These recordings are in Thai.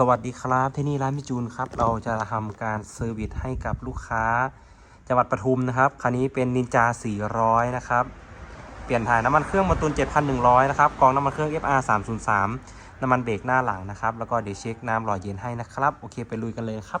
สวัสดีครับที่นี่ร้านมิจูนครับ เราจะทำการเซอร์วิสให้กับลูกค้า จังหวัดปทุมนะครับ คันนี้เป็นนินจา 400 นะครับ เปลี่ยนถ่ายน้ำมันเครื่องมาตุน 7,100 นะครับกองน้ำมันเครื่อง FR 303 น้ำมันเบรกหน้าหลังนะครับ แล้วก็เดี๋ยวเช็คน้ำหล่อเย็นให้นะครับ โอเคไปลุยกันเลยครับ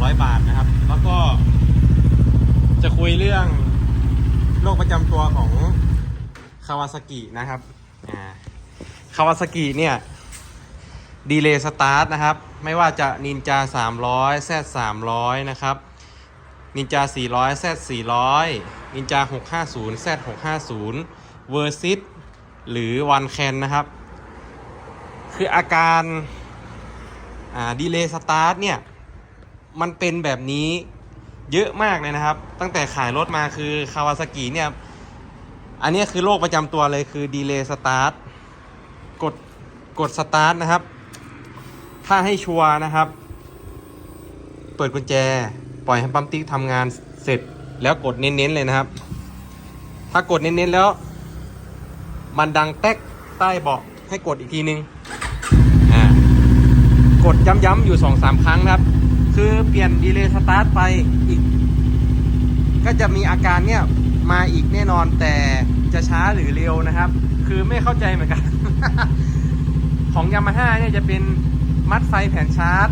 200 บาทนะครับ แล้วก็จะคุยเรื่องโรคประจำตัวของคาวาซากินะครับคาวาซากิเนี่ยดีเลย์สตาร์ทนะครับ ไม่ว่าจะนินจา 300 Z 300 นะครับ นินจา 400 Z 400 นินจา 650 Z 650 v e r s i s หรือ One Can นะครับ คืออาการดีเลย์สตาร์ทเนี่ย มันเป็นแบบนี้เยอะมากเลยนะครับ ตั้งแต่ขายรถมาคือคาวาซากิเนี่ย อันนี้คือโรคประจำตัวเลยคือดีเลย์สตาร์ทกดกดสตาร์ทนะครับ ถ้าให้ชัวร์นะครับ เปิดกุญแจ ปล่อยให้ปั๊มติ๊กทำงานเสร็จแล้วกดเน้นๆเลยนะครับ ถ้ากดเน้นๆแล้ว มันดังแต๊กใต้เบาะให้กดอีกทีนึงอ่ากดย้ำๆอยู่2องสามครั้งนะครับ คือเปลี่ยนดีเลย์สตาร์ทไปอีก ก็จะมีอาการเนี่ยมาอีกแน่นอนแต่จะช้าหรือเร็วนะครับ คือไม่เข้าใจเหมือนกัน ของยามาฮ่าเนี่ยจะเป็นมัดไฟแผ่นชาร์จ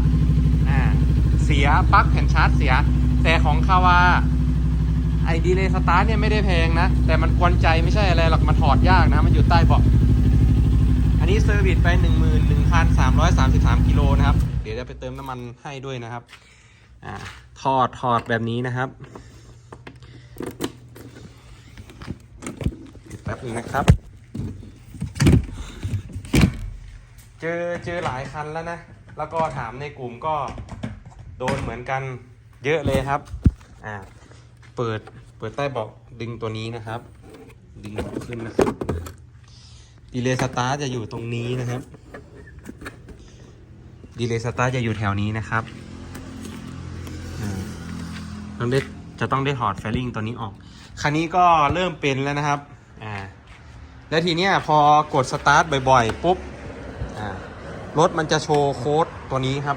เสียปลั๊กแผ่นชาร์จเสีย แต่ของคาวาไอดีเลย์สตาร์ทเนี่ยไม่ได้แพงนะ แต่มันกวนใจไม่ใช่อะไรหรอกมันถอดยากนะ มันอยู่ใต้เบาะอันนี้เซอร์วิสไป 11,333กิโลนะครับ จะไปเติมน้ำมันให้ด้วยนะครับอ่าถอดถอดแบบนี้นะครับแป๊บนึงนะครับ เจอเจอหลายคันแล้วนะ แล้วก็ถามในกลุ่มก็โดนเหมือนกันเยอะเลยครับอ่าเปิดเปิดใต้เบาะดึงตัวนี้นะครับ ดึงขึ้นนะครับดีเลย์สตาร์จะอยู่ตรงนี้นะครับ ดีเลย์สตาร์ทจะอยู่แถวนี้นะครับต้องได้จะต้องได้ถอดแฟลิงตัวนี้ออก คันนี้ก็เริ่มเป็นแล้วนะครับอ่าแล้วทีเนี้ยพอกดสตาร์ทบ่อยๆ ปุ๊บอ่ารถมันจะโชว์โค้ดตัวนี้ครับ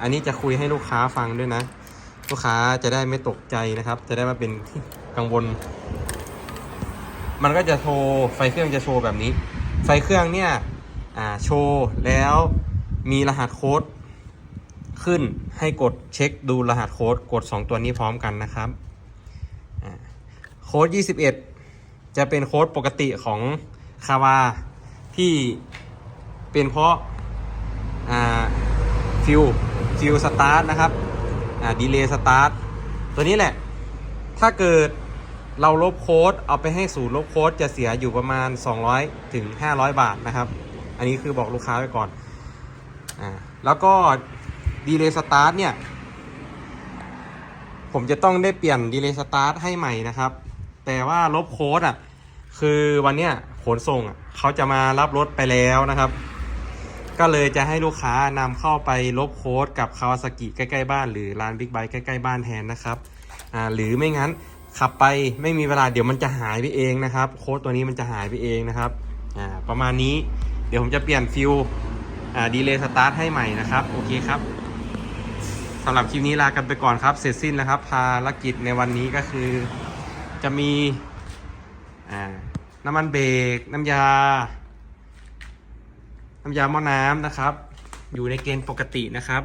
อันนี้จะคุยให้ลูกค้าฟังด้วยนะ ลูกค้าจะได้ไม่ตกใจนะครับ จะได้มาเป็นกังวล มันก็จะโชว์ไฟเครื่องจะโชว์แบบนี้ ไฟเครื่องเนี่ย โชว์แล้วมีรหัสโค้ดขึ้นให้กดเช็คดูรหัสโค้ดกด 2 ตัวนี้พร้อมกันนะครับอ่าโค้ด 21 จะเป็นโค้ดปกติของคาวาที่เป็นเพราะฟิวฟิวสตาร์ทนะครับดีเลย์สตาร์ทตัวนี้แหละ ถ้าเกิดเราลบโค้ดเอาไปให้ศูนย์ลบโค้ดจะเสียอยู่ประมาณ 200 ถึง 500 บาทนะครับ อันนี้คือบอกลูกค้าไว้ก่อนอ่าแล้วก็ดีเลย์สตาร์ทเนี่ย ผมจะต้องได้เปลี่ยนดีเลย์สตาร์ทให้ใหม่นะครับ แต่ว่าลบโค้ดอะ คือวันเนี้ยขนส่งอะเขาจะมารับรถไปแล้วนะครับ ก็เลยจะให้ลูกค้านำเข้าไปลบโค้ดกับคาวาซากิใกล้ๆบ้านหรือร้านบิ๊กไบค์ใกล้ๆบ้านแทนนะครับอ่าหรือไม่งั้นขับไปไม่มีเวลาเดี๋ยวมันจะหายไปเองนะครับ โค้ดตัวนี้มันจะหายไปเองนะครับอ่าประมาณนี้ เดี๋ยวผมจะเปลี่ยนฟิวดีเลย์สตาร์ทให้ใหม่นะครับ โอเคครับสำหรับคลิปนี้ลากันไปก่อนครับ เสร็จสิ้นแล้วครับ ภารกิจในวันนี้ก็คือจะมีน้ำมันเบรกน้ำยา น้ำยาหม้อน้ำนะครับ อยู่ในเกณฑ์ปกตินะครับ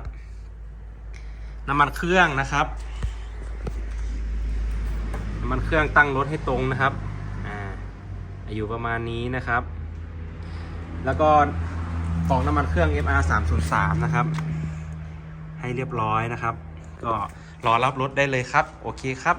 น้ำมันเครื่องนะครับ น้ำมันเครื่องตั้งรถให้ตรงนะครับออยู่ประมาณนี้นะครับ แล้วก็กล่องน้ำมันเครื่อง FR 3 0 3นะครับ ให้เรียบร้อยนะครับ ก็รอรับรถได้เลยครับ โอเคครับ